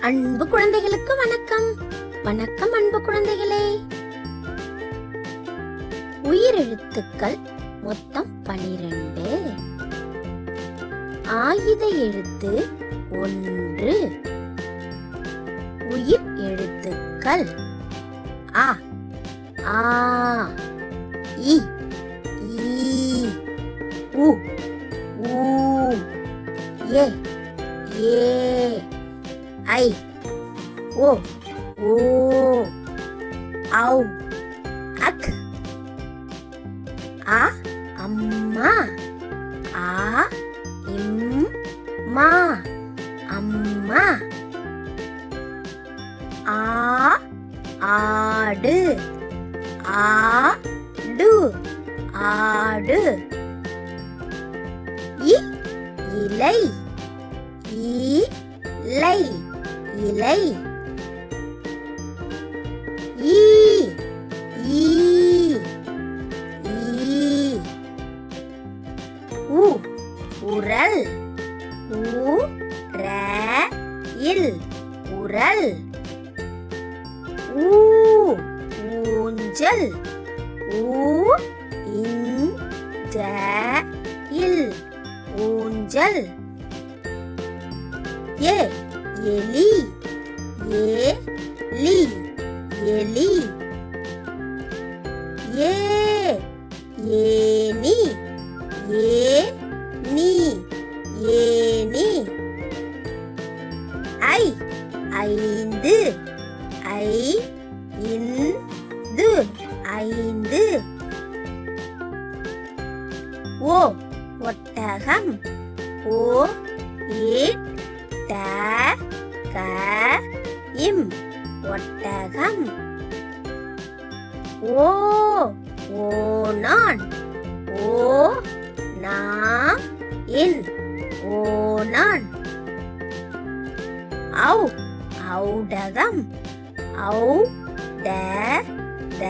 அன்பு குழந்தைகளுக்கு வணக்கம். வணக்கம் அன்பு குழந்தைகளே. உயிரெழுத்துக்கள் மொத்தம் பனிரெண்டு. ஆயுத எழுத்து ஒன்று. உயிர் எழுத்துக்கள் ஆ ஆ இ ஈ உ ஊ ஏ ஏ. ஐ ஓ ஓ ஔ அக் ஆ அம்மா ஆ இம் மா அம்மா ஆ ஆடு ஆ டு ஆடு இ இலை இலை இலை ஈ ஈ ஈ. உ உரல். உ ர இல். உரல். ஊ ஊஞ்சல். ஊ இன் ஜ இல். ஊஞ்சல். ஏ எலி ஏ லி எலி. ஏ ஏனி ஏ நீ ஏனி ஐ ஐந்து ஐ இந்து ஐந்து. ஓ ஒட்டகம். ஓ ஏ ட க இம் ஒட்டகம். ஓ ஓ நான் ஓ நா இன் நான். ஔ ஔடகம். ஔ ட த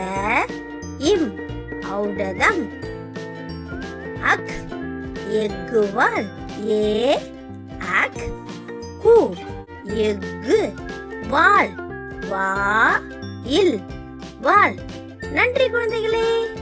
இம் ஔடகம். அக் எக்குவால் ஏ அக். எஃகு வால் வா இல் வால். நன்றி குழந்தைகளே.